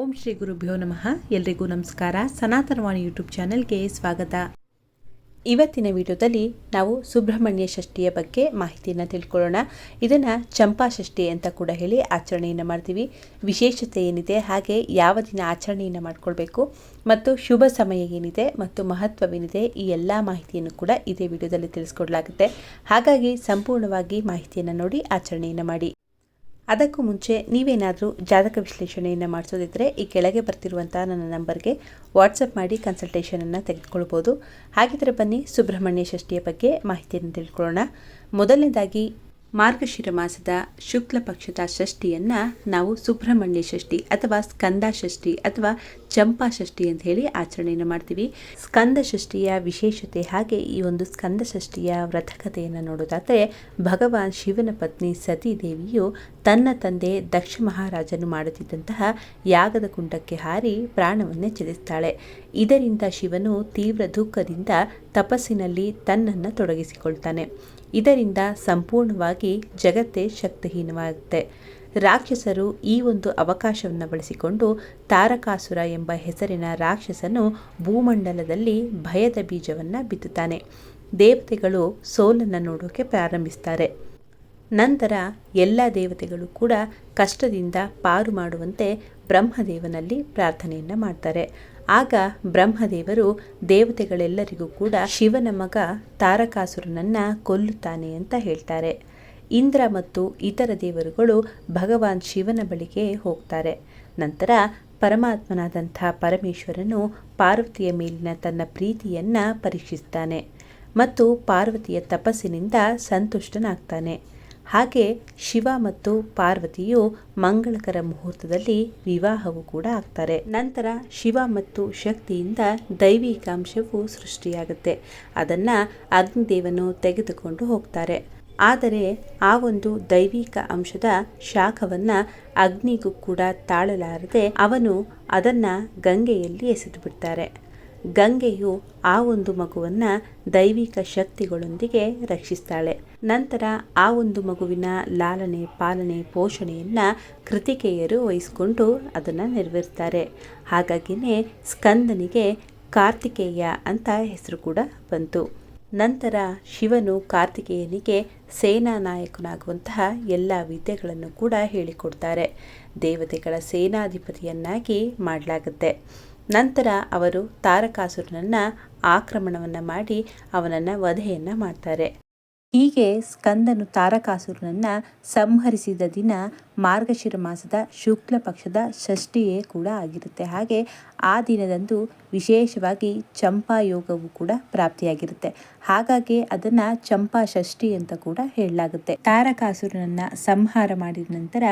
ಓಂ ಶ್ರೀ ಗುರುಭ್ಯೋ ನಮಃ. ಎಲ್ರಿಗೂ ನಮಸ್ಕಾರ. ಸನಾತನವಾಣಿ ಯೂಟ್ಯೂಬ್ ಚಾನೆಲ್ಗೆ ಸ್ವಾಗತ. ಇವತ್ತಿನ ವಿಡಿಯೋದಲ್ಲಿ ನಾವು ಸುಬ್ರಹ್ಮಣ್ಯ ಷಷ್ಠಿಯ ಬಗ್ಗೆ ಮಾಹಿತಿಯನ್ನು ತಿಳ್ಕೊಳ್ಳೋಣ. ಇದನ್ನು ಚಂಪಾ ಷಷ್ಠಿ ಅಂತ ಕೂಡ ಹೇಳಿ ಆಚರಣೆಯನ್ನು ಮಾಡ್ತೀವಿ. ವಿಶೇಷತೆ ಏನಿದೆ, ಹಾಗೆ ಯಾವ ದಿನ ಆಚರಣೆಯನ್ನು ಮಾಡಿಕೊಳ್ಬೇಕು, ಮತ್ತು ಶುಭ ಸಮಯ ಏನಿದೆ, ಮತ್ತು ಮಹತ್ವವೇನಿದೆ, ಈ ಎಲ್ಲ ಮಾಹಿತಿಯನ್ನು ಕೂಡ ಇದೇ ವಿಡಿಯೋದಲ್ಲಿ ತಿಳಿಸ್ಕೊಡ್ಲಾಗುತ್ತೆ. ಹಾಗಾಗಿ ಸಂಪೂರ್ಣವಾಗಿ ಮಾಹಿತಿಯನ್ನು ನೋಡಿ ಆಚರಣೆಯನ್ನು ಮಾಡಿ. ಅದಕ್ಕೂ ಮುಂಚೆ ನೀವೇನಾದರೂ ಜಾತಕ ವಿಶ್ಲೇಷಣೆಯನ್ನು ಮಾಡಿಸೋದಿದ್ದರೆ ಈ ಕೆಳಗೆ ಬರ್ತಿರುವಂಥ ನನ್ನ ನಂಬರ್ಗೆ ವಾಟ್ಸಪ್ ಮಾಡಿ ಕನ್ಸಲ್ಟೇಷನನ್ನು ತೆಗೆದುಕೊಳ್ಬೋದು. ಹಾಗಿದ್ರೆ ಬನ್ನಿ ಸುಬ್ರಹ್ಮಣ್ಯ ಷಷ್ಠಿಯ ಬಗ್ಗೆ ಮಾಹಿತಿಯನ್ನು ತಿಳ್ಕೊಳ್ಳೋಣ. ಮೊದಲನೇದಾಗಿ ಮಾರ್ಗಶಿರ ಮಾಸದ ಶುಕ್ಲ ಪಕ್ಷದ ಷಷ್ಠಿಯನ್ನು ನಾವು ಸುಬ್ರಹ್ಮಣ್ಯ ಷಷ್ಠಿ ಅಥವಾ ಸ್ಕಂದ ಷಷ್ಠಿ ಅಥವಾ ಚಂಪಾ ಷಷ್ಠಿ ಅಂತ ಹೇಳಿ ಆಚರಣೆಯನ್ನು ಮಾಡ್ತೀವಿ. ಸ್ಕಂದ ಷಷ್ಠಿಯ ವಿಶೇಷತೆ ಹಾಗೆ ಈ ಒಂದು ಸ್ಕಂದ ಷಷ್ಠಿಯ ವ್ರತಕಥೆಯನ್ನು ನೋಡೋದಾದರೆ ಭಗವಾನ್ ಶಿವನ ಪತ್ನಿ ಸತೀದೇವಿಯು ತನ್ನ ತಂದೆ ದಕ್ಷ ಮಹಾರಾಜನು ಮಾಡುತ್ತಿದ್ದಂತಹ ಯಾಗದ ಕುಂಡಕ್ಕೆ ಹಾರಿ ಪ್ರಾಣವನ್ನೇ ಚಲಿಸ್ತಾಳೆ. ಇದರಿಂದ ಶಿವನು ತೀವ್ರ ದುಃಖದಿಂದ ತಪಸ್ಸಿನಲ್ಲಿ ತನ್ನನ್ನು ತೊಡಗಿಸಿಕೊಳ್ತಾನೆ. ಇದರಿಂದ ಸಂಪೂರ್ಣವಾಗಿ ಜಗತ್ತೇ ಶಕ್ತಿಹೀನವಾಗುತ್ತೆ. ರಾಕ್ಷಸರು ಈ ಒಂದು ಅವಕಾಶವನ್ನು ಬಳಸಿಕೊಂಡು ತಾರಕಾಸುರ ಎಂಬ ಹೆಸರಿನ ರಾಕ್ಷಸನು ಭೂಮಂಡಲದಲ್ಲಿ ಭಯದ ಬೀಜವನ್ನು ಬಿತ್ತುತ್ತಾನೆ. ದೇವತೆಗಳು ಸೋಲನ್ನು ನೋಡೋಕೆ ಪ್ರಾರಂಭಿಸ್ತಾರೆ. ನಂತರ ಎಲ್ಲ ದೇವತೆಗಳು ಕೂಡ ಕಷ್ಟದಿಂದ ಪಾರು ಮಾಡುವಂತೆ ಬ್ರಹ್ಮದೇವನಲ್ಲಿ ಪ್ರಾರ್ಥನೆಯನ್ನು ಮಾಡ್ತಾರೆ. ಆಗ ಬ್ರಹ್ಮದೇವರು ದೇವತೆಗಳೆಲ್ಲರಿಗೂ ಕೂಡ ಶಿವನ ಮಗ ತಾರಕಾಸುರನನ್ನ ಕೊಲ್ಲುತ್ತಾನೆ ಅಂತ ಹೇಳ್ತಾರೆ. ಇಂದ್ರ ಮತ್ತು ಇತರ ದೇವರುಗಳು ಭಗವಾನ್ ಶಿವನ ಬಳಿಗೆ ಹೋಗ್ತಾರೆ. ನಂತರ ಪರಮಾತ್ಮನಾದಂಥ ಪರಮೇಶ್ವರನು ಪಾರ್ವತಿಯ ಮೇಲಿನ ತನ್ನ ಪ್ರೀತಿಯನ್ನ ಪರೀಕ್ಷಿಸ್ತಾನೆ ಮತ್ತು ಪಾರ್ವತಿಯ ತಪಸ್ಸಿನಿಂದ ಸಂತುಷ್ಟನಾಗ್ತಾನೆ. ಹಾಗೆ ಶಿವ ಮತ್ತು ಪಾರ್ವತಿಯು ಮಂಗಳಕರ ಮುಹೂರ್ತದಲ್ಲಿ ವಿವಾಹವು ಕೂಡ ಆಗ್ತಾರೆ. ನಂತರ ಶಿವ ಮತ್ತು ಶಕ್ತಿಯಿಂದ ದೈವಿಕಾಂಶವು ಸೃಷ್ಟಿಯಾಗುತ್ತೆ. ಅದನ್ನು ಅಗ್ನಿದೇವನು ತೆಗೆದುಕೊಂಡು ಹೋಗ್ತಾರೆ. ಆದರೆ ಆ ಒಂದು ದೈವಿಕ ಅಂಶದ ಶಾಖವನ್ನ ಅಗ್ನಿಗೂ ಕೂಡ ತಾಳಲಾರದೆ ಅವನು ಅದನ್ನ ಗಂಗೆಯಲ್ಲಿ ಎಸೆದು ಬಿಡ್ತಾರೆ. ಗಂಗೆಯು ಆ ಒಂದು ಮಗುವನ್ನು ದೈವಿಕ ಶಕ್ತಿಗಳೊಂದಿಗೆ ರಕ್ಷಿಸ್ತಾಳೆ. ನಂತರ ಆ ಒಂದು ಮಗುವಿನ ಲಾಲನೆ, ಪಾಲನೆ, ಪೋಷಣೆಯನ್ನ ಕೃತಿಕೆಯರು ವಹಿಸಿಕೊಂಡು ಅದನ್ನು ನೆರವೇರ್ತಾರೆ. ಹಾಗಾಗಿನೇ ಸ್ಕಂದನಿಗೆ ಕಾರ್ತಿಕೇಯ ಅಂತ ಹೆಸರು ಕೂಡ ಬಂತು. ನಂತರ ಶಿವನು ಕಾರ್ತಿಕೇಯನಿಗೆ ಸೇನಾ ನಾಯಕನಾಗುವಂತಹ ಎಲ್ಲ ವಿದ್ಯೆಗಳನ್ನು ಕೂಡ ಹೇಳಿಕೊಡ್ತಾರೆ. ದೇವತೆಗಳ ಸೇನಾಧಿಪತಿಯನ್ನಾಗಿ ಮಾಡಲಾಗುತ್ತೆ. ನಂತರ ಅವರು ತಾರಕಾಸುರನನ್ನು ಆಕ್ರಮಣವನ್ನು ಮಾಡಿ ಅವನನ್ನು ವಧೆಯನ್ನು ಮಾಡ್ತಾರೆ. ಹೀಗೆ ಸ್ಕಂದನು ತಾರಕಾಸುರನನ್ನು ಸಂಹರಿಸಿದ ದಿನ ಮಾರ್ಗಶಿರ ಮಾಸದ ಶುಕ್ಲ ಪಕ್ಷದ ಷಷ್ಠಿಯೇ ಕೂಡ ಆಗಿರುತ್ತೆ. ಹಾಗೆ ಆ ದಿನದಂದು ವಿಶೇಷವಾಗಿ ಚಂಪಾ ಯೋಗವು ಕೂಡ ಪ್ರಾಪ್ತಿಯಾಗಿರುತ್ತೆ. ಹಾಗಾಗಿ ಅದನ್ನ ಚಂಪಾ ಷಷ್ಠಿ ಅಂತ ಕೂಡ ಹೇಳಲಾಗುತ್ತೆ. ತಾರಕಾಸುರನನ್ನ ಸಂಹಾರ ಮಾಡಿದ ನಂತರ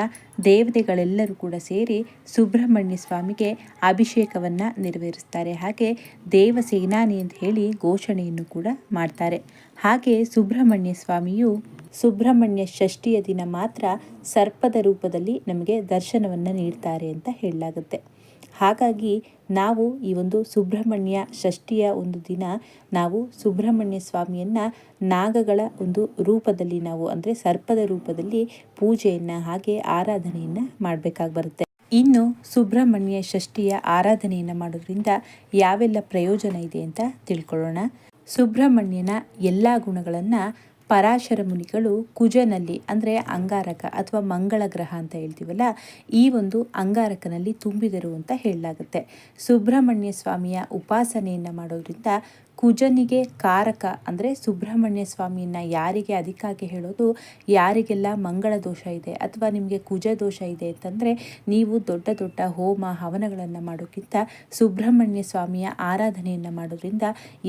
ದೇವತೆಗಳೆಲ್ಲರೂ ಕೂಡ ಸೇರಿ ಸುಬ್ರಹ್ಮಣ್ಯ ಸ್ವಾಮಿಗೆ ಅಭಿಷೇಕವನ್ನ ನೆರವೇರಿಸ್ತಾರೆ. ಹಾಗೆ ದೇವಸೇನಾನಿ ಅಂತ ಹೇಳಿ ಘೋಷಣೆಯನ್ನು ಕೂಡ ಮಾಡ್ತಾರೆ. ಹಾಗೆ ಸುಬ್ರಹ್ಮಣ್ಯ ಸ್ವಾಮಿಯು ಸುಬ್ರಹ್ಮಣ್ಯ ಷಷ್ಠಿಯ ದಿನ ಮಾತ್ರ ಸರ್ಪದ ರೂಪದಲ್ಲಿ ನಮಗೆ ದರ್ಶನವನ್ನು ನೀಡ್ತಾರೆ ಅಂತ ಹೇಳಲಾಗುತ್ತೆ. ಹಾಗಾಗಿ ನಾವು ಈ ಒಂದು ಸುಬ್ರಹ್ಮಣ್ಯ ಷಷ್ಠಿಯ ಒಂದು ದಿನ ನಾವು ಸುಬ್ರಹ್ಮಣ್ಯ ಸ್ವಾಮಿಯನ್ನು ನಾಗಗಳ ಒಂದು ರೂಪದಲ್ಲಿ ನಾವು ಅಂದರೆ ಸರ್ಪದ ರೂಪದಲ್ಲಿ ಪೂಜೆಯನ್ನು ಹಾಗೆ ಆರಾಧನೆಯನ್ನು ಮಾಡಬೇಕಾಗಿ ಬರುತ್ತೆ. ಇನ್ನು ಸುಬ್ರಹ್ಮಣ್ಯ ಷಷ್ಠಿಯ ಆರಾಧನೆಯನ್ನು ಮಾಡೋದ್ರಿಂದ ಯಾವೆಲ್ಲ ಪ್ರಯೋಜನ ಇದೆ ಅಂತ ತಿಳ್ಕೊಳ್ಳೋಣ. ಸುಬ್ರಹ್ಮಣ್ಯನ ಎಲ್ಲ ಗುಣಗಳನ್ನು ಪರಾಶರ ಮುನಿಗಳು ಕುಜನಲ್ಲಿ, ಅಂದರೆ ಅಂಗಾರಕ ಅಥವಾ ಮಂಗಳ ಗ್ರಹ ಅಂತ ಹೇಳ್ತೀವಲ್ಲ, ಈ ಒಂದು ಅಂಗಾರಕನಲ್ಲಿ ತುಂಬಿದರು ಅಂತ ಹೇಳಲಾಗುತ್ತೆ. ಸುಬ್ರಹ್ಮಣ್ಯ ಸ್ವಾಮಿಯ ಉಪಾಸನೆಯನ್ನು ಮಾಡೋದ್ರಿಂದ ಕುಜನಿಗೆ ಕಾರಕ ಅಂದರೆ ಸುಬ್ರಹ್ಮಣ್ಯ ಸ್ವಾಮಿಯನ್ನು ಯಾರಿಗೆ ಅದಕ್ಕಾಗಿ ಹೇಳೋದು, ಯಾರಿಗೆಲ್ಲ ಮಂಗಳ ದೋಷ ಇದೆ ಅಥವಾ ನಿಮಗೆ ಕುಜ ದೋಷ ಇದೆ ಅಂತಂದರೆ ನೀವು ದೊಡ್ಡ ದೊಡ್ಡ ಹೋಮ ಹವನಗಳನ್ನು ಮಾಡೋಕ್ಕಿಂತ ಸುಬ್ರಹ್ಮಣ್ಯ ಸ್ವಾಮಿಯ ಆರಾಧನೆಯನ್ನು ಮಾಡೋದ್ರಿಂದ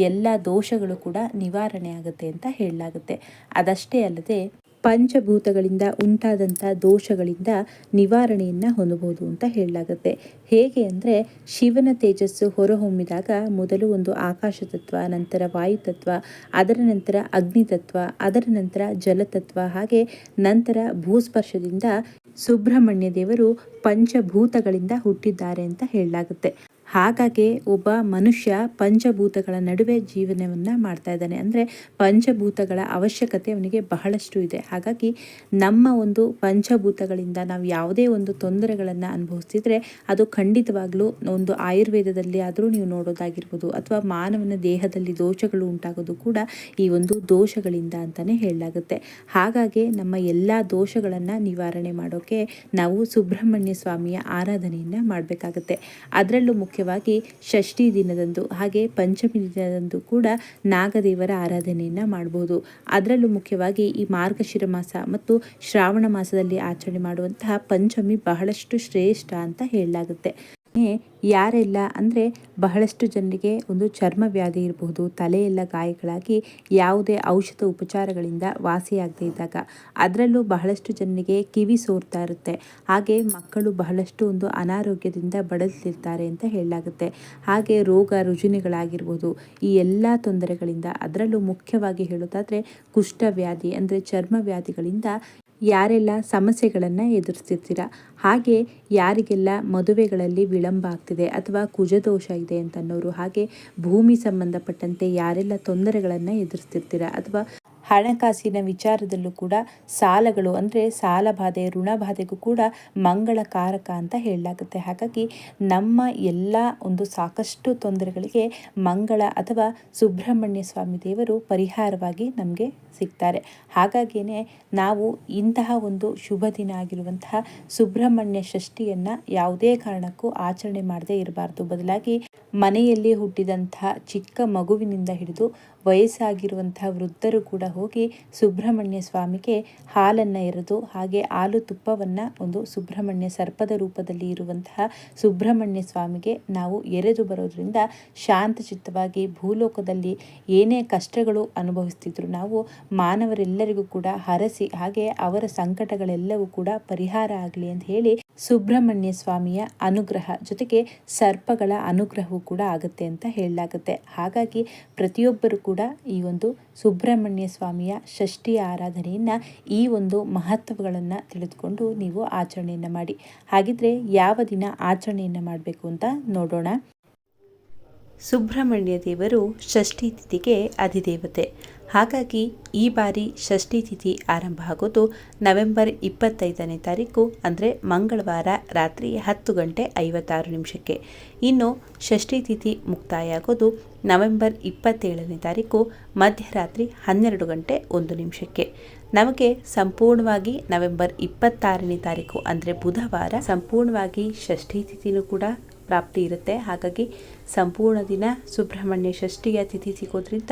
ಎಲ್ಲ ದೋಷಗಳು ಕೂಡ ನಿವಾರಣೆ ಆಗುತ್ತೆ ಅಂತ ಹೇಳಲಾಗುತ್ತೆ. ಅದಷ್ಟೇ ಅಲ್ಲದೆ ಪಂಚಭೂತಗಳಿಂದ ಉಂಟಾದಂಥ ದೋಷಗಳಿಂದ ನಿವಾರಣೆಯನ್ನು ಹೊಂದಬಹುದು ಅಂತ ಹೇಳಲಾಗುತ್ತೆ. ಹೇಗೆ ಅಂದರೆ ಶಿವನ ತೇಜಸ್ಸು ಹೊರಹೊಮ್ಮಿದಾಗ ಮೊದಲು ಒಂದು ಆಕಾಶ ತತ್ವ ನಂತರ ವಾಯುತತ್ವ, ಅದರ ನಂತರ ಅಗ್ನಿ ತತ್ವ ಅದರ ನಂತರ ಜಲತತ್ವ, ಹಾಗೆ ನಂತರ ಭೂಸ್ಪರ್ಶದಿಂದ ಸುಬ್ರಹ್ಮಣ್ಯ ದೇವರು ಪಂಚಭೂತಗಳಿಂದ ಹುಟ್ಟಿದ್ದಾರೆ ಅಂತ ಹೇಳಲಾಗುತ್ತೆ. ಹಾಗಾಗಿ ಒಬ್ಬ ಮನುಷ್ಯ ಪಂಚಭೂತಗಳ ನಡುವೆ ಜೀವನವನ್ನು ಮಾಡ್ತಾ ಇದ್ದಾನೆ. ಅಂದರೆ ಪಂಚಭೂತಗಳ ಅವಶ್ಯಕತೆ ಅವನಿಗೆ ಬಹಳಷ್ಟು ಇದೆ. ಹಾಗಾಗಿ ನಮ್ಮ ಒಂದು ಪಂಚಭೂತಗಳಿಂದ ನಾವು ಯಾವುದೇ ಒಂದು ತೊಂದರೆಗಳನ್ನು ಅನುಭವಿಸ್ತಿದ್ರೆ ಅದು ಖಂಡಿತವಾಗ್ಲೂ ಒಂದು ಆಯುರ್ವೇದದಲ್ಲಿ ಆದರೂ ನೀವು ನೋಡೋದಾಗಿರ್ಬೋದು, ಅಥವಾ ಮಾನವನ ದೇಹದಲ್ಲಿ ದೋಷಗಳು ಉಂಟಾಗೋದು ಕೂಡ ಈ ಒಂದು ದೋಷಗಳಿಂದ ಅಂತಲೇ ಹೇಳಲಾಗುತ್ತೆ. ಹಾಗಾಗಿ ನಮ್ಮ ಎಲ್ಲ ದೋಷಗಳನ್ನು ನಿವಾರಣೆ ಮಾಡೋಕ್ಕೆ ನಾವು ಸುಬ್ರಹ್ಮಣ್ಯ ಸ್ವಾಮಿಯ ಆರಾಧನೆಯನ್ನು ಮಾಡಬೇಕಾಗುತ್ತೆ. ಅದರಲ್ಲೂ ಮುಖ್ಯವಾಗಿ ಷಷ್ಠಿ ದಿನದಂದು, ಹಾಗೆ ಪಂಚಮಿ ದಿನದಂದು ಕೂಡ ನಾಗದೇವರ ಆರಾಧನೆಯನ್ನು ಮಾಡಬಹುದು ಅದರಲ್ಲೂ ಮುಖ್ಯವಾಗಿ ಈ ಮಾರ್ಗಶಿರ ಮಾಸ ಮತ್ತು ಶ್ರಾವಣ ಮಾಸದಲ್ಲಿ ಆಚರಣೆ ಮಾಡುವಂತಹ ಪಂಚಮಿ ಬಹಳಷ್ಟು ಶ್ರೇಷ್ಠ ಅಂತ ಹೇಳಲಾಗುತ್ತೆ. ಯಾರೆಲ್ಲ ಅಂದರೆ ಬಹಳಷ್ಟು ಜನರಿಗೆ ಒಂದು ಚರ್ಮ ವ್ಯಾಧಿ ಇರಬಹುದು ತಲೆಯೆಲ್ಲ ಗಾಯಗಳಾಗಿ ಯಾವುದೇ ಔಷಧ ಉಪಚಾರಗಳಿಂದ ವಾಸಿಯಾಗದೇ ಇದ್ದಾಗ. ಅದರಲ್ಲೂ ಬಹಳಷ್ಟು ಜನರಿಗೆ ಕಿವಿ ಸೋರ್ತಾ ಇರುತ್ತೆ. ಹಾಗೆ ಮಕ್ಕಳು ಬಹಳಷ್ಟು ಒಂದು ಅನಾರೋಗ್ಯದಿಂದ ಬಳಲ್ತಿರ್ತಾರೆ ಅಂತ ಹೇಳಲಾಗುತ್ತೆ. ಹಾಗೆ ರೋಗ ರುಜಿನಗಳಾಗಿರ್ಬೋದು, ಈ ಎಲ್ಲ ತೊಂದರೆಗಳಿಂದ, ಅದರಲ್ಲೂ ಮುಖ್ಯವಾಗಿ ಹೇಳೋದಾದರೆ ಕುಷ್ಠವ್ಯಾಧಿ ಅಂದರೆ ಚರ್ಮ ವ್ಯಾಧಿಗಳಿಂದ ಯಾರೆಲ್ಲ ಸಮಸ್ಯೆಗಳನ್ನು ಎದುರಿಸ್ತಿರ್ತೀರ? ಹಾಗೆ ಯಾರಿಗೆಲ್ಲ ಮದುವೆಗಳಲ್ಲಿ ವಿಳಂಬ ಆಗ್ತಿದೆ ಅಥವಾ ಕುಜದೋಷ ಇದೆ ಅಂತನ್ನೋರು, ಹಾಗೆ ಭೂಮಿ ಸಂಬಂಧಪಟ್ಟಂತೆ ಯಾರೆಲ್ಲ ತೊಂದರೆಗಳನ್ನು ಎದುರಿಸ್ತಿರ್ತೀರ ಅಥವಾ ಹಣಕಾಸಿನ ವಿಚಾರದಲ್ಲೂ ಕೂಡ ಸಾಲಗಳು ಅಂದರೆ ಸಾಲ ಬಾಧೆ, ಋಣ ಬಾಧೆಗೂ ಕೂಡ ಮಂಗಳ ಕಾರಕ ಅಂತ ಹೇಳಲಾಗುತ್ತೆ. ಹಾಗಾಗಿ ನಮ್ಮ ಎಲ್ಲ ಒಂದು ಸಾಕಷ್ಟು ತೊಂದರೆಗಳಿಗೆ ಮಂಗಳ ಅಥವಾ ಸುಬ್ರಹ್ಮಣ್ಯ ಸ್ವಾಮಿ ದೇವರು ಪರಿಹಾರವಾಗಿ ನಮಗೆ ಸಿಗ್ತಾರೆ. ಹಾಗಾಗಿಯೇ ನಾವು ಇಂತಹ ಒಂದು ಶುಭ ದಿನ ಆಗಿರುವಂತಹ ಸುಬ್ರಹ್ಮಣ್ಯ ಷಷ್ಠಿಯನ್ನು ಯಾವುದೇ ಕಾರಣಕ್ಕೂ ಆಚರಣೆ ಮಾಡದೇ ಇರಬಾರ್ದು. ಬದಲಾಗಿ ಮನೆಯಲ್ಲಿ ಹುಟ್ಟಿದಂತಹ ಚಿಕ್ಕ ಮಗುವಿನಿಂದ ಹಿಡಿದು ವಯಸ್ಸಾಗಿರುವಂತಹ ವೃದ್ಧರು ಕೂಡ ಹೋಗಿ ಸುಬ್ರಹ್ಮಣ್ಯ ಸ್ವಾಮಿಗೆ ಹಾಲನ್ನು ಎರೆದು ಹಾಗೆ ಹಾಲು ತುಪ್ಪವನ್ನು ಒಂದು ಸುಬ್ರಹ್ಮಣ್ಯ ಸರ್ಪದ ರೂಪದಲ್ಲಿ ಇರುವಂತಹ ಸುಬ್ರಹ್ಮಣ್ಯ ಸ್ವಾಮಿಗೆ ನಾವು ಎರೆದು ಬರೋದ್ರಿಂದ ಶಾಂತಚಿತ್ತವಾಗಿ ಭೂಲೋಕದಲ್ಲಿ ಏನೇ ಕಷ್ಟಗಳು ಅನುಭವಿಸ್ತಿದ್ರು ನಾವು ಮಾನವರೆಲ್ಲರಿಗೂ ಕೂಡ ಹರಸಿ ಹಾಗೆ ಅವರ ಸಂಕಟಗಳೆಲ್ಲವೂ ಕೂಡ ಪರಿಹಾರ ಆಗಲಿ ಅಂತ ಹೇಳಿ ಸುಬ್ರಹ್ಮಣ್ಯ ಸ್ವಾಮಿಯ ಅನುಗ್ರಹ ಜೊತೆಗೆ ಸರ್ಪಗಳ ಅನುಗ್ರಹವೂ ಕೂಡ ಆಗುತ್ತೆ ಅಂತ ಹೇಳಲಾಗುತ್ತೆ. ಹಾಗಾಗಿ ಪ್ರತಿಯೊಬ್ಬರು ಈ ಒಂದು ಸುಬ್ರಹ್ಮಣ್ಯ ಸ್ವಾಮಿಯ ಷಷ್ಠಿ ಆರಾಧನೆಯನ್ನು ಈ ಒಂದು ಮಹತ್ವಗಳನ್ನು ತಿಳಿದುಕೊಂಡು ನೀವು ಆಚರಣೆಯನ್ನು ಮಾಡಿ. ಹಾಗಿದ್ರೆ ಯಾವ ದಿನ ಆಚರಣೆಯನ್ನು ಮಾಡಬೇಕು ಅಂತ ನೋಡೋಣ. ಸುಬ್ರಹ್ಮಣ್ಯ ದೇವರು ಷಷ್ಠಿ ತಿಥಿಗೆ ಅಧಿದೇವತೆ. ಹಾಗಾಗಿ ಈ ಬಾರಿ ಷಷ್ಠಿ ತಿಥಿ ಆರಂಭ ಆಗೋದು ನವೆಂಬರ್ ಇಪ್ಪತ್ತೈದನೇ ತಾರೀಕು, ಅಂದರೆ ಮಂಗಳವಾರ ರಾತ್ರಿ ಹತ್ತು ಗಂಟೆ ಐವತ್ತಾರು ನಿಮಿಷಕ್ಕೆ. ಇನ್ನು ಷಷ್ಠಿ ತಿಥಿ ಮುಕ್ತಾಯ ಆಗೋದು ನವೆಂಬರ್ ಇಪ್ಪತ್ತೇಳನೇ ತಾರೀಕು, ಮಧ್ಯರಾತ್ರಿ ಹನ್ನೆರಡು ಗಂಟೆ ಒಂದು ನಿಮಿಷಕ್ಕೆ. ನಮಗೆ ಸಂಪೂರ್ಣವಾಗಿ ನವೆಂಬರ್ ಇಪ್ಪತ್ತಾರನೇ ತಾರೀಕು, ಅಂದರೆ ಬುಧವಾರ, ಸಂಪೂರ್ಣವಾಗಿ ಷಷ್ಠಿ ತಿಥಿನೂ ಕೂಡ ಪ್ರಾಪ್ತಿ ಇರುತ್ತೆ. ಹಾಗಾಗಿ ಸಂಪೂರ್ಣ ದಿನ ಸುಬ್ರಹ್ಮಣ್ಯ ಷಷ್ಠಿಯ ತಿಥಿ ಸಿಗೋದ್ರಿಂದ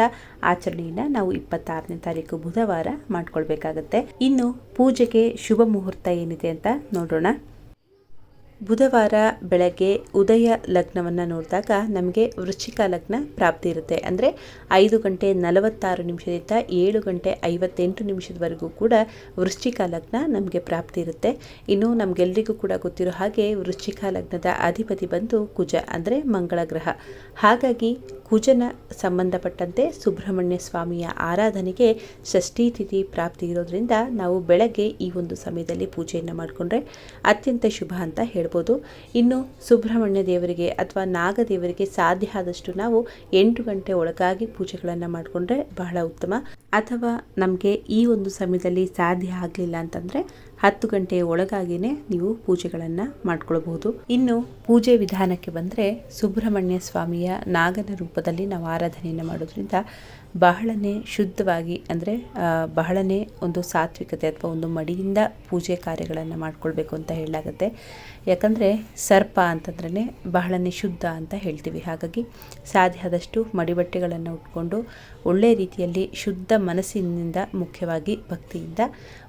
ಆಚರಣೆಯನ್ನು ನಾವು ಇಪ್ಪತ್ತಾರನೇ ತಾರೀಕು ಬುಧವಾರ ಮಾಡ್ಕೊಳ್ಬೇಕಾಗತ್ತೆ. ಇನ್ನು ಪೂಜೆಗೆ ಶುಭ ಮುಹೂರ್ತ ಏನಿದೆ ಅಂತ ನೋಡೋಣ ಬುಧವಾರ ಬೆಳಗ್ಗೆ ಉದಯ ಲಗ್ನವನ್ನು ನೋಡಿದಾಗ ನಮಗೆ ವೃಶ್ಚಿಕ ಲಗ್ನ ಪ್ರಾಪ್ತಿ ಇರುತ್ತೆ. ಅಂದರೆ ಐದು ಗಂಟೆ ನಲವತ್ತಾರು ನಿಮಿಷದಿಂದ ಏಳು ಗಂಟೆ ಐವತ್ತೆಂಟು ನಿಮಿಷದವರೆಗೂ ಕೂಡ ವೃಶ್ಚಿಕ ಲಗ್ನ ನಮಗೆ ಪ್ರಾಪ್ತಿ ಇರುತ್ತೆ. ಇನ್ನು ನಮಗೆಲ್ಲರಿಗೂ ಕೂಡ ಗೊತ್ತಿರೋ ಹಾಗೆ ವೃಶ್ಚಿಕ ಲಗ್ನದ ಅಧಿಪತಿ ಬಂದು ಕುಜ, ಅಂದರೆ ಮಂಗಳ ಗ್ರಹ. ಹಾಗಾಗಿ ಕುಜನ ಸಂಬಂಧಪಟ್ಟಂತೆ ಸುಬ್ರಹ್ಮಣ್ಯ ಸ್ವಾಮಿಯ ಆರಾಧನೆಗೆ ಷಷ್ಠಿ ತಿಥಿ ಪ್ರಾಪ್ತಿ ಇರೋದ್ರಿಂದ ನಾವು ಬೆಳಗ್ಗೆ ಈ ಒಂದು ಸಮಯದಲ್ಲಿ ಪೂಜೆಯನ್ನು ಮಾಡಿಕೊಂಡ್ರೆ ಅತ್ಯಂತ ಶುಭ ಅಂತ ಹೇಳ್ಬೋದು. ಇನ್ನು ಸುಬ್ರಹ್ಮಣ್ಯ ದೇವರಿಗೆ ಅಥವಾ ನಾಗದೇವರಿಗೆ ಸಾಧ್ಯ ಆದಷ್ಟು ನಾವು ಎಂಟು ಗಂಟೆ ಒಳಗಾಗಿ ಪೂಜೆಗಳನ್ನು ಮಾಡಿಕೊಂಡ್ರೆ ಬಹಳ ಉತ್ತಮ. ಅಥವಾ ನಮಗೆ ಈ ಒಂದು ಸಮಯದಲ್ಲಿ ಸಾಧ್ಯ ಆಗಲಿಲ್ಲ ಅಂತಂದರೆ ಹತ್ತು ಗಂಟೆಯ ಒಳಗಾಗಿನೇ ನೀವು ಪೂಜೆಗಳನ್ನು ಮಾಡ್ಕೊಳ್ಬಹುದು. ಇನ್ನು ಪೂಜೆ ವಿಧಾನಕ್ಕೆ ಬಂದರೆ ಸುಬ್ರಹ್ಮಣ್ಯ ಸ್ವಾಮಿಯ ನಾಗನ ರೂಪದಲ್ಲಿ ನಾವು ಆರಾಧನೆಯನ್ನು ಮಾಡೋದ್ರಿಂದ ಬಹಳನೇ ಶುದ್ಧವಾಗಿ ಅಂದರೆ ಬಹಳನೇ ಒಂದು ಸಾತ್ವಿಕತೆ ಅಥವಾ ಒಂದು ಮಡಿಯಿಂದ ಪೂಜೆ ಕಾರ್ಯಗಳನ್ನು ಮಾಡ್ಕೊಳ್ಬೇಕು ಅಂತ ಹೇಳಲಾಗುತ್ತೆ. ಯಾಕಂದರೆ ಸರ್ಪ ಅಂತಂದ್ರೆ ಬಹಳನೇ ಶುದ್ಧ ಅಂತ ಹೇಳ್ತೀವಿ. ಹಾಗಾಗಿ ಸಾಧ್ಯ ಆದಷ್ಟು ಮಡಿಬಟ್ಟೆಗಳನ್ನು ಉಟ್ಕೊಂಡು ಒಳ್ಳೆಯ ರೀತಿಯಲ್ಲಿ ಶುದ್ಧ ಮನಸ್ಸಿನಿಂದ ಮುಖ್ಯವಾಗಿ ಭಕ್ತಿಯಿಂದ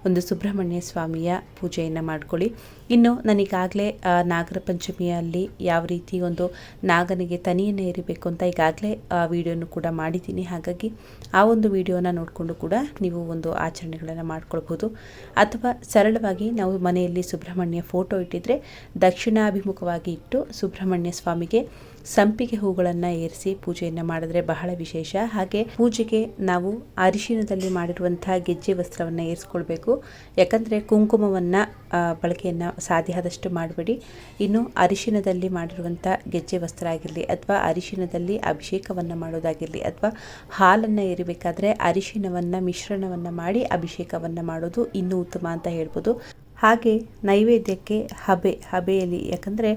ಒಂದು ಸುಬ್ರಹ್ಮಣ್ಯ ಸ್ವಾಮಿಯ ಪೂಜೆಯನ್ನು ಮಾಡ್ಕೊಳ್ಳಿ. ಇನ್ನು ನನಗಾಗಲೇ ನಾಗರ ಪಂಚಮಿಯಲ್ಲಿ ಯಾವ ರೀತಿ ಒಂದು ನಾಗನಿಗೆ ತನಿಯನ್ನು ಏರಿಬೇಕು ಅಂತ ಈಗಾಗಲೇ ವಿಡಿಯೋನು ಕೂಡ ಮಾಡಿದ್ದೀನಿ. ಹಾಗಾಗಿ ಆ ಒಂದು ವಿಡಿಯೋನ ನೋಡಿಕೊಂಡು ಕೂಡ ನೀವು ಒಂದು ಆಚರಣೆಗಳನ್ನು ಮಾಡ್ಕೊಳ್ಬೋದು. ಅಥವಾ ಸರಳವಾಗಿ ನಾವು ಮನೆಯಲ್ಲಿ ಸುಬ್ರಹ್ಮಣ್ಯ ಫೋಟೋ ಇಟ್ಟಿದ್ರೆ ದಕ್ಷಿಣಾಭಿಮುಖವಾಗಿ ಇಟ್ಟು ಸುಬ್ರಹ್ಮಣ್ಯ ಸ್ವಾಮಿಗೆ ಸಂಪಿಗೆ ಹೂಗಳನ್ನು ಏರಿಸಿ ಪೂಜೆಯನ್ನು ಮಾಡಿದ್ರೆ ಬಹಳ ವಿಶೇಷ. ಹಾಗೆ ಪೂಜೆಗೆ ನಾವು ಅರಿಶಿನದಲ್ಲಿ ಮಾಡಿರುವಂತಹ ಗೆಜ್ಜೆ ವಸ್ತ್ರವನ್ನು ಏರಿಸ್ಕೊಳ್ಬೇಕು. ಯಾಕಂದರೆ ಕುಂಕುಮವನ್ನು ಬಳಕೆಯನ್ನು ಸಾಧ್ಯ ಆದಷ್ಟು ಮಾಡಬೇಡಿ. ಇನ್ನು ಅರಿಶಿನದಲ್ಲಿ ಮಾಡಿರುವಂಥ ಗೆಜ್ಜೆ ವಸ್ತ್ರ ಆಗಿರಲಿ ಅಥವಾ ಅರಿಶಿನದಲ್ಲಿ ಅಭಿಷೇಕವನ್ನು ಮಾಡೋದಾಗಿರಲಿ ಅಥವಾ ಹಾಲನ್ನು ಏರಿಬೇಕಾದ್ರೆ ಅರಿಶಿನವನ್ನು ಮಿಶ್ರಣವನ್ನು ಮಾಡಿ ಅಭಿಷೇಕವನ್ನು ಮಾಡೋದು ಇನ್ನೂ ಉತ್ತಮ ಅಂತ ಹೇಳ್ಬೋದು. ಹಾಗೆ ನೈವೇದ್ಯಕ್ಕೆ ಹಬೆ, ಹಬೆಯಲ್ಲಿ ಯಾಕಂದರೆ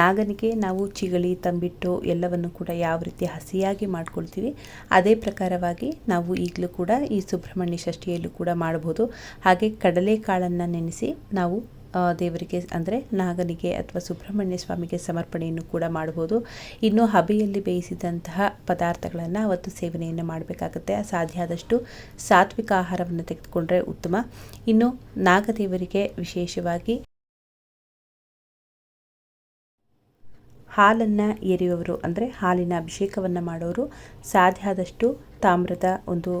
ನಾಗನಿಗೆ ನಾವು ಚಿಗಳಿ, ತಂಬಿಟ್ಟು ಎಲ್ಲವನ್ನು ಕೂಡ ಯಾವ ರೀತಿ ಹಸಿಯಾಗಿ ಮಾಡ್ಕೊಳ್ತೀವಿ, ಅದೇ ಪ್ರಕಾರವಾಗಿ ನಾವು ಈಗಲೂ ಕೂಡ ಈ ಸುಬ್ರಹ್ಮಣ್ಯ ಷಷ್ಠಿಯಲ್ಲೂ ಕೂಡ ಮಾಡ್ಬೋದು. ಹಾಗೆ ಕಡಲೆಕಾಳನ್ನು ನೆನೆಸಿ ನಾವು ದೇವರಿಗೆ ಅಂದರೆ ನಾಗನಿಗೆ ಅಥವಾ ಸುಬ್ರಹ್ಮಣ್ಯ ಸ್ವಾಮಿಗೆ ಸಮರ್ಪಣೆಯನ್ನು ಕೂಡ ಮಾಡ್ಬೋದು ಇನ್ನು ಹಬೆಯಲ್ಲಿ ಬೇಯಿಸಿದಂತಹ ಪದಾರ್ಥಗಳನ್ನು ಅವತ್ತು ಸೇವನೆಯನ್ನು ಮಾಡಬೇಕಾಗುತ್ತೆ. ಸಾಧ್ಯ ಆದಷ್ಟು ಸಾತ್ವಿಕ ಆಹಾರವನ್ನು ತೆಗೆದುಕೊಂಡ್ರೆ ಉತ್ತಮ. ಇನ್ನು ನಾಗದೇವರಿಗೆ ವಿಶೇಷವಾಗಿ ಹಾಲನ್ನು ಎರೆಯುವವರು ಅಂದರೆ ಹಾಲಿನ ಅಭಿಷೇಕವನ್ನು ಮಾಡೋರು ಸಾಧ್ಯ ಆದಷ್ಟು ತಾಮ್ರದ ಒಂದು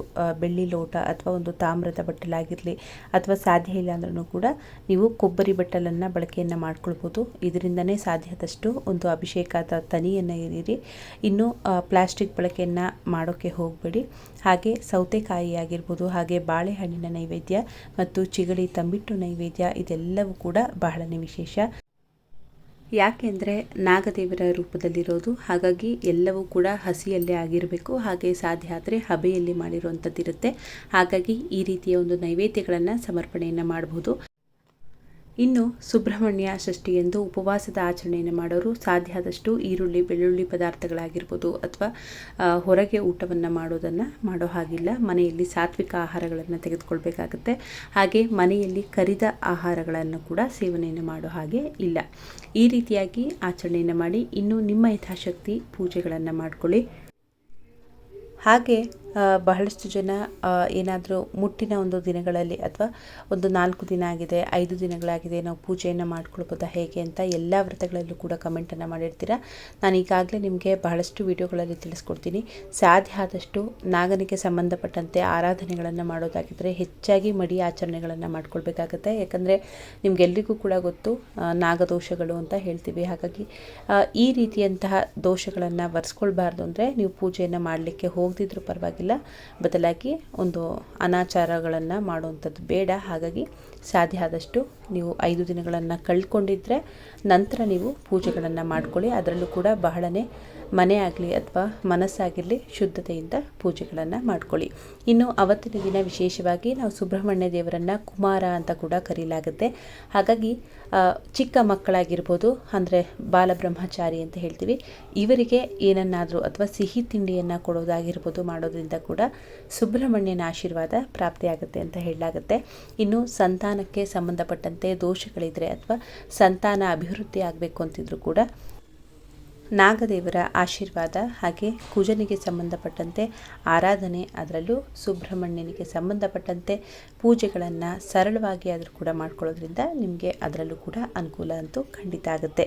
ಬೆಳ್ಳಿ ಲೋಟ ಅಥವಾ ಒಂದು ತಾಮ್ರದ ಬಟ್ಟಲಾಗಿರಲಿ ಅಥವಾ ಸಾಧ್ಯ ಇಲ್ಲ ಅಂದ್ರೂ ಕೂಡ ನೀವು ಕೊಬ್ಬರಿ ಬಟ್ಟಲನ್ನು ಬಳಕೆಯನ್ನು ಮಾಡ್ಕೊಳ್ಬೋದು. ಇದರಿಂದನೇ ಸಾಧ್ಯದಷ್ಟು ಒಂದು ಅಭಿಷೇಕದ ತನಿಯನ್ನು ಇರಿರಿ ಇನ್ನು ಪ್ಲಾಸ್ಟಿಕ್ ಬಳಕೆಯನ್ನು ಮಾಡೋಕ್ಕೆ ಹೋಗಬೇಡಿ. ಹಾಗೆ ಸೌತೆಕಾಯಿ ಆಗಿರ್ಬೋದು, ಹಾಗೆ ಬಾಳೆಹಣ್ಣಿನ ನೈವೇದ್ಯ ಮತ್ತು ಚಿಗಳಿ ತಂಬಿಟ್ಟು ನೈವೇದ್ಯ ಇದೆಲ್ಲವೂ ಕೂಡ ಬಹಳನೇ ವಿಶೇಷ. ಯಾಕೆಂದರೆ ನಾಗದೇವರ ರೂಪದಲ್ಲಿರೋದು, ಹಾಗಾಗಿ ಎಲ್ಲವೂ ಕೂಡ ಹಸಿಯಲ್ಲೇ ಆಗಿರಬೇಕು, ಹಾಗೆ ಸಾಧ್ಯ ಆದರೆ ಹಬೆಯಲ್ಲಿ ಮಾಡಿರುವಂಥದ್ದಿರುತ್ತೆ ಹಾಗಾಗಿ ಈ ರೀತಿಯ ಒಂದು ನೈವೇದ್ಯಗಳನ್ನು ಸಮರ್ಪಣೆಯನ್ನು ಮಾಡಬಹುದು ಇನ್ನು ಸುಬ್ರಹ್ಮಣ್ಯ ಷಷ್ಠಿಯಂದು ಉಪವಾಸದ ಆಚರಣೆಯನ್ನು ಮಾಡೋರು ಸಾಧ್ಯ ಆದಷ್ಟು ಈರುಳ್ಳಿ, ಬೆಳ್ಳುಳ್ಳಿ ಪದಾರ್ಥಗಳಾಗಿರ್ಬೋದು ಅಥವಾ ಹೊರಗೆ ಊಟವನ್ನು ಮಾಡೋದನ್ನು ಮಾಡೋ ಹಾಗಿಲ್ಲ. ಮನೆಯಲ್ಲಿ ಸಾತ್ವಿಕ ಆಹಾರಗಳನ್ನು ತೆಗೆದುಕೊಳ್ಬೇಕಾಗುತ್ತೆ. ಹಾಗೆ ಮನೆಯಲ್ಲಿ ಕರಿದ ಆಹಾರಗಳನ್ನು ಕೂಡ ಸೇವನೆಯನ್ನು ಮಾಡೋ ಹಾಗೆ ಇಲ್ಲ. ಈ ರೀತಿಯಾಗಿ ಆಚರಣೆಯನ್ನು ಮಾಡಿ ಇನ್ನು ನಿಮ್ಮ ಯಥಾಶಕ್ತಿ ಪೂಜೆಗಳನ್ನು ಮಾಡಿಕೊಳ್ಳಿ. ಹಾಗೆ ಬಹಳಷ್ಟು ಜನ ಏನಾದರೂ ಮುಟ್ಟಿನ ಒಂದು ದಿನಗಳಲ್ಲಿ ಅಥವಾ ಒಂದು ನಾಲ್ಕು ದಿನ ಆಗಿದೆ, ಐದು ದಿನಗಳಾಗಿದೆ ನಾವು ಪೂಜೆಯನ್ನು ಮಾಡ್ಕೊಳ್ಬೋದಾ ಹೇಗೆ ಅಂತ ಎಲ್ಲ ವ್ರತಗಳಲ್ಲೂ ಕೂಡ ಕಮೆಂಟನ್ನು ಮಾಡಿರ್ತೀರ. ನಾನು ಈಗಾಗಲೇ ನಿಮಗೆ ಬಹಳಷ್ಟು ವಿಡಿಯೋಗಳಲ್ಲಿ ತಿಳಿಸ್ಕೊಡ್ತೀನಿ. ಸಾಧ್ಯ ಆದಷ್ಟು ನಾಗನಿಗೆ ಸಂಬಂಧಪಟ್ಟಂತೆ ಆರಾಧನೆಗಳನ್ನು ಮಾಡೋದಾಗಿದ್ದರೆ ಹೆಚ್ಚಾಗಿ ಮಡಿ ಆಚರಣೆಗಳನ್ನು ಮಾಡ್ಕೊಳ್ಬೇಕಾಗತ್ತೆ. ಯಾಕಂದರೆ ನಿಮಗೆಲ್ರಿಗೂ ಕೂಡ ಗೊತ್ತು ನಾಗದೋಷಗಳು ಅಂತ ಹೇಳ್ತೀವಿ. ಹಾಗಾಗಿ ಈ ರೀತಿಯಂತಹ ದೋಷಗಳನ್ನು ಒರೆಸ್ಕೊಳ್ಬಾರ್ದು ಅಂದರೆ ನೀವು ಪೂಜೆಯನ್ನು ಮಾಡಲಿಕ್ಕೆ ಹೋಗದಿದ್ರೂ ಪರವಾಗಿಲ್ಲ. ಬದಲಾಗಿ ಒಂದು ಅನಾಚಾರಗಳನ್ನು ಮಾಡುವಂಥದ್ದು ಬೇಡ. ಹಾಗಾಗಿ ಸಾಧ್ಯ ಆದಷ್ಟು ನೀವು ಐದು ದಿನಗಳನ್ನು ಕಳ್ಕೊಂಡಿದ್ರೆ ನಂತರ ನೀವು ಪೂಜೆಗಳನ್ನು ಮಾಡ್ಕೊಳ್ಳಿ. ಅದರಲ್ಲೂ ಕೂಡ ಬಹಳನೇ ಮನೆ ಆಗಲಿ ಅಥವಾ ಮನಸ್ಸಾಗಿರಲಿ ಶುದ್ಧತೆಯಿಂದ ಪೂಜೆಗಳನ್ನು ಮಾಡ್ಕೊಳ್ಳಿ. ಇನ್ನು ಅವತ್ತಿನ ದಿನ ವಿಶೇಷವಾಗಿ ನಾವು ಸುಬ್ರಹ್ಮಣ್ಯ ದೇವರನ್ನು ಕುಮಾರ ಅಂತ ಕೂಡ ಕರೀಲಾಗುತ್ತೆ. ಹಾಗಾಗಿ ಚಿಕ್ಕ ಮಕ್ಕಳಾಗಿರ್ಬೋದು, ಅಂದರೆ ಬಾಲಬ್ರಹ್ಮಚಾರಿ ಅಂತ ಹೇಳ್ತೀವಿ, ಇವರಿಗೆ ಏನನ್ನಾದರೂ ಅಥವಾ ಸಿಹಿ ತಿಂಡಿಯನ್ನು ಕೊಡೋದಾಗಿರ್ಬೋದು ಮಾಡೋದ್ರಿಂದ ಕೂಡ ಸುಬ್ರಹ್ಮಣ್ಯನ ಆಶೀರ್ವಾದ ಪ್ರಾಪ್ತಿಯಾಗುತ್ತೆ ಅಂತ ಹೇಳಲಾಗುತ್ತೆ. ಇನ್ನು ಸಂತಾನಕ್ಕೆ ಸಂಬಂಧಪಟ್ಟಂತೆ ದೋಷಗಳಿದ್ರೆ ಅಥವಾ ಸಂತಾನ ಅಭಿವೃದ್ಧಿ ಆಗಬೇಕು ಅಂತಿದ್ರು ಕೂಡ ನಾಗದೇವರ ಆಶೀರ್ವಾದ ಹಾಗೆ ಕುಜನಿಗೆ ಸಂಬಂಧಪಟ್ಟಂತೆ ಆರಾಧನೆ ಅದರಲ್ಲೂ ಸುಬ್ರಹ್ಮಣ್ಯನಿಗೆ ಸಂಬಂಧಪಟ್ಟಂತೆ ಪೂಜೆಗಳನ್ನು ಸರಳವಾಗಿ ಆದರೂ ಕೂಡ ಮಾಡ್ಕೊಳ್ಳೋದ್ರಿಂದ ನಿಮಗೆ ಅದರಲ್ಲೂ ಕೂಡ ಅನುಕೂಲ ಅಂತೂ ಖಂಡಿತ ಆಗುತ್ತೆ.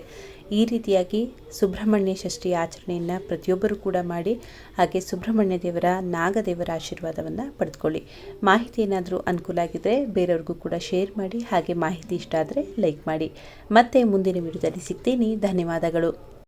ಈ ರೀತಿಯಾಗಿ ಸುಬ್ರಹ್ಮಣ್ಯ ಷಷ್ಠಿ ಆಚರಣೆಯನ್ನು ಪ್ರತಿಯೊಬ್ಬರು ಕೂಡ ಮಾಡಿ ಹಾಗೆ ಸುಬ್ರಹ್ಮಣ್ಯ ದೇವರ, ನಾಗದೇವರ ಆಶೀರ್ವಾದವನ್ನು ಪಡೆದುಕೊಳ್ಳಿ. ಮಾಹಿತಿ ಏನಾದರೂ ಅನುಕೂಲ ಆಗಿದ್ದರೆ ಬೇರೆಯವ್ರಿಗೂ ಕೂಡ ಶೇರ್ ಮಾಡಿ ಹಾಗೆ ಮಾಹಿತಿ ಇಷ್ಟ ಆದರೆ ಲೈಕ್ ಮಾಡಿ. ಮತ್ತೆ ಮುಂದಿನ ವಿಡಿಯೋದಲ್ಲಿ ಸಿಗ್ತೀನಿ. ಧನ್ಯವಾದಗಳು.